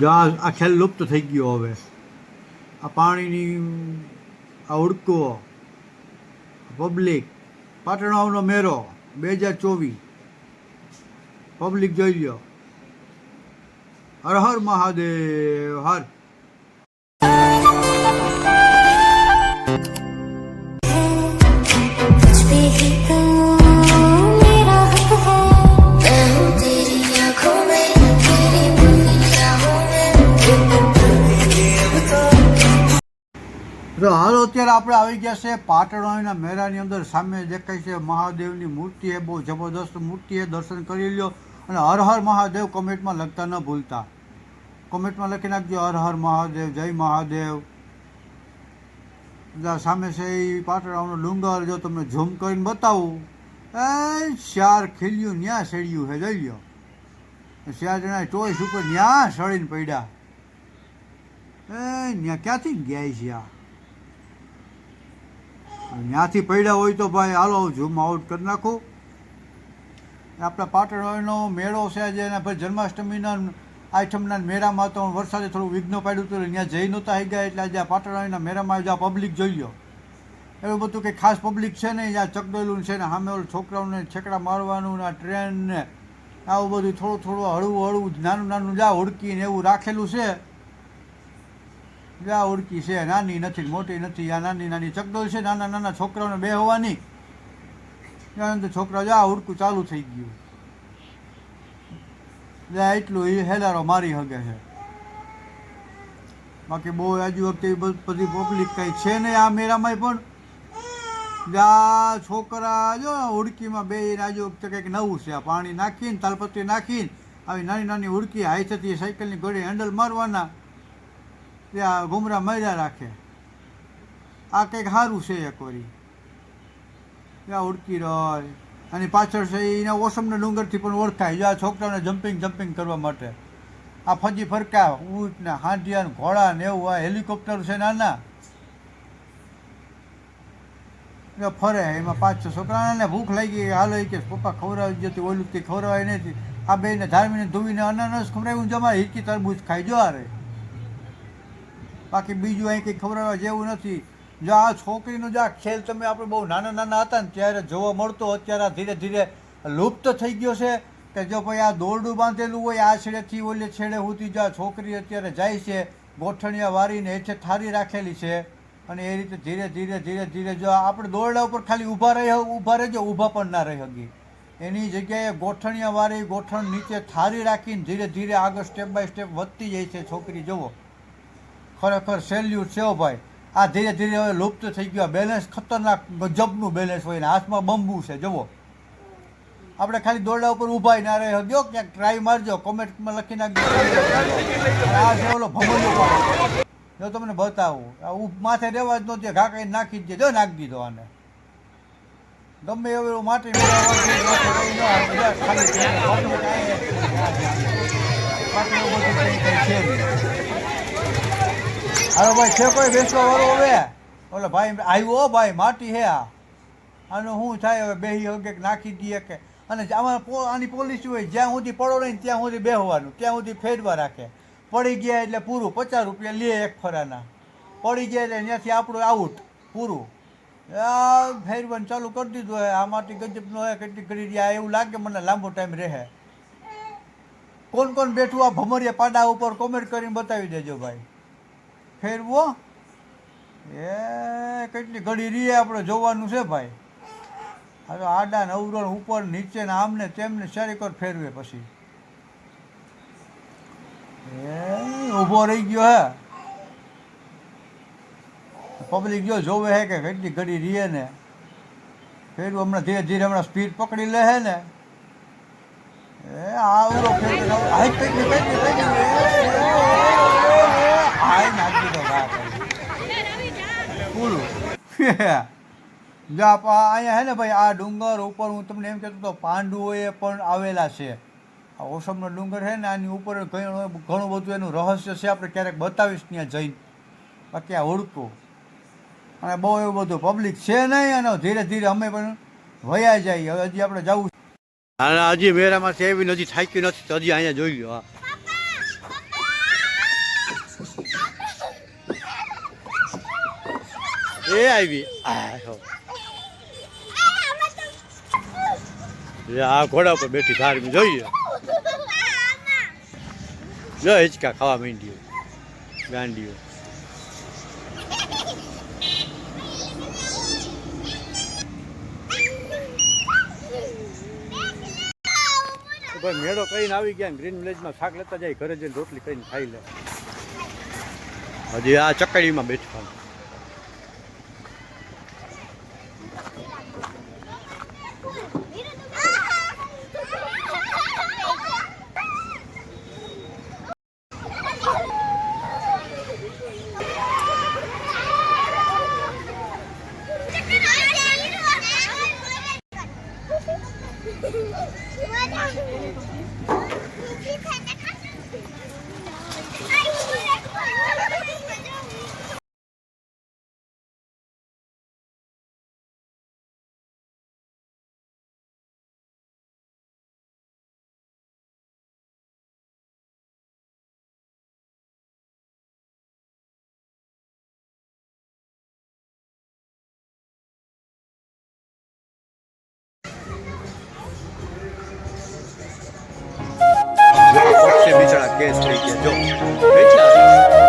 જો આ આ ખેલ લુપ્ત થઈ ગયો હવે. આ પાણીની, આ ઉડકો પબ્લિક પાટણાઓનો મેરો, બે હજાર ચોવીસ. પબ્લિક જોઈ ગયો હર હર મહાદેવ, હર. અત્યારે આપણે આવી ગયા છે. પાટણના મેળાની અંદર સામે દેખાય છે મહાદેવની મૂર્તિ. એ બહુ જબરદસ્ત મૂર્તિ એ દર્શન કરી લ્યો અને હર હર મહાદેવ કોમેન્ટમાં લખતા ન ભૂલતા. કોમેન્ટમાં લખી નાખજો, હર હર મહાદેવ, જય મહાદેવ. સામે છે એ પાટણાનો ડુંગર. જો તમને ઝૂમ કરીને બતાવું. એ ચાર ખીલ્યું, ન્યા સડ્યું હે, જોઈ લ્યો. ચાર જણા ચોઈસ ઉપર ન્યા સળીને પડ્યા. એ, ન્યા ક્યાંથી ગયા છે આ? ત્યાંથી પડ્યા હોય તો ભાઈ, હાલો ઝૂમ આઉટ કરી નાખું. આપણા પાટણનો મેળો છે જે એના ભાઈ જન્માષ્ટમીના આઈઠમના મેળામાં તો વરસાદે થોડું વિઘ્ન પાડ્યું હતું ત્યાં જઈ નહોતા આવી ગયા એટલે આજે આ પાટણના મેળામાં જ્યાં પબ્લિક જોઈ લો એવું બધું કંઈ ખાસ પબ્લિક છે ને જ્યાં ચકડેલું છે ને સામે ઓલું છોકરાઓને છેકડા મારવાનું ને આ ટ્રેન ને આવું બધું થોડું થોડું હળવું હળવું, નાનું નાનું જ્યાં હુડકીને એવું રાખેલું છે જ્યાં ઉડકી છે, નાની નથી, મોટી નથી, આ નાની નાની ચકડોલ છે, નાના નાના છોકરાઓને બે હોવાની. અંદર છોકરા જા ઉડકું ચાલુ થઈ ગયું. જ્યાં એટલું એ હેલારો મારી હગે છે. બાકી બહુ આજુ વખતે બધી પબ્લિક કઈ છે નહીં આ મેળામાં પણ. જ્યાં છોકરા જો ઉડકીમાં બે આજુ વખતે કંઈક નવું છે. આ પાણી નાખીને, તાલપત્રી નાખીને, આવી નાની નાની ઉડકી હાઈથેથી સાયકલની ઘોડી હેન્ડલ મારવાના. ત્યાં ગુમરા મર્યા રાખે. આ કંઈક સારું છે એક વરી ત્યાં ઉડકી રહે અને પાછળ છે એના ઓસમના ડુંગરથી પણ ઓળખાય. જો આ છોકરાઓને જમ્પિંગ જમ્પિંગ કરવા માટે. આ ફજી ફરકા, ઊંટ ને હાંડિયા ઘોડા ને એવું, આ હેલિકોપ્ટર છે નાના ફરે, એમાં પાંચ છ છોકરાને ભૂખ લાગી, હાલો એ કે, પપ્પા, ખવડાવી જતી ઓલું તે ખવડાવાય નથી. આ બેને ધાર્મીને ધોવીને અનાનસ ખવડાવ્યું જમા હિરકી તરબૂચ ખાઈ જો આરે બાકી બીજું અહીં કંઈ ખબર જેવું નથી. જો આ છોકરીનો જે આ ખેલ તમે આપણે બહુ નાના નાના હતા ને ત્યારે જોવા મળતો, અત્યારે ધીરે ધીરે લુપ્ત થઈ ગયો છે કે જો ભાઈ આ દોરડું બાંધેલું હોય, આ છેડેથી ઓલે છેડે સુધી જો આ છોકરી અત્યારે જાય છે, ગોઠણિયા વારીને હેઠે થારી રાખેલી છે અને એ રીતે ધીરે ધીરે ધીરે ધીરે જો આપણે દોરડા ઉપર ખાલી ઊભા રહી, ઊભા રહેજો, ઊભા પણ ના રહી શકી એની જગ્યાએ ગોઠણિયા વારી ગોઠણ નીચે થારી રાખીને ધીરે ધીરે આગળ સ્ટેપ બાય સ્ટેપ વધતી જાય છે છોકરી, જુઓ. ખરેખર સેલ્યુટ છે ભાઈ. આ ધીરે ધીરે હવે લુપ્ત થઈ ગયો. બેલેન્સ ખતરનાક ગજબનું બેલેન્સ હોય ને હાથમાં બંબુ છે. જુઓ. આપણે ખાલી દોરડા ઉપર ઊભા ના રહે. હગ્યો ક્યાંક ટ્રાય મારજો. કોમેન્ટમાં લખી નાખજો. આ ઓલો ભમરિયો જો તમને બતાવું, આ માથે રહેવા જ નહોતી. ઘા કઈ નાખી જ જો નાખી દીધો આને. ગમે એવું માટી હાલો ભાઈ, છે કોઈ બેસવા વાળો હવે? ઓલો ભાઈ આવ્યો ભાઈ, માટી હે આ. આનું શું થાય હવે? બેહી હગે નાખી દઈએ કે અને આમાં આની પોલિસી હોય, જ્યાં સુધી પડો નહીં ત્યાં સુધી બેહવાનું, ત્યાં સુધી ફેરવા રાખે. પડી ગયા એટલે પૂરું, પચાસ રૂપિયા લે એક ફરાના. પડી ગયા એટલે ત્યાંથી આપણું આઉટ પૂરું. આ ફેરવાનું ચાલુ કરી દીધું હોય, આ માટી ગજબનો હોય, કેટલી કરી રહ્યા એવું લાગે મને લાંબો ટાઈમ રહે. કોણ કોણ બેઠું આ ભમરિયા પાડા ઉપર કોમેન્ટ કરીને બતાવી દેજો ભાઈ. ફેરવો? એ કેટલી ઘડી રીએ આપણે, જોવાનું છે ભાઈ. તો આડા ને અવરોણ ઉપર, નીચે ને આમને તેમને ચારેક વાર ફેરવે પછી. એ ઊભો રહી ગયો હે. પબ્લિક જો જોવે હે કે કેટલી ઘડી રીએ ને. ફેરવું, હમણાં ધીરે ધીરે હમણાં સ્પીડ પકડી લે હે ને. એ આવડો ફેરવે હાઈ કેટલી કેટલી કેટલી હાઈ નાખી દો ઘા કરી પૂરું. જો અહીંયા હે ને ભાઈ, આ ડુંગર ઉપર હું તમને એમ કહેતો હતો, પાંડુઓએ પણ આવેલા છે. આ ઓસમનો ડુંગર છે ને, આની ઉપર ઘણું બધું એનું રહસ્ય છે, આપણે ક્યારેક બતાવીશ ત્યાં જઈને. બાકી આ ઓળખું અને બહુ એવું બધું પબ્લિક છે નહીં, અને ધીરે ધીરે અમે પણ વયા જાય હવે હજી આપણે જવું હજી મેરામાંથી એવી નથી થાક્યું નથી, તો હજી અહીંયા જોઈ લો એ આવી. આ. ઘોડા પર બેઠી ધાર્મી જોઈએ. જો હિચકા ખાવા માંડ્યો. ગાંડીઓ. ભાઈ મેળો કરીને આવી ગયા ગ્રીન વિલેજમાં શાક લેતા જાય, ઘરે જઈને રોટલી કરીને ખાઈ લે. હજી આ ચકડીમાં બેઠા. 맞아. 비슷한데 કેસ થઈ ગયા જો એટલા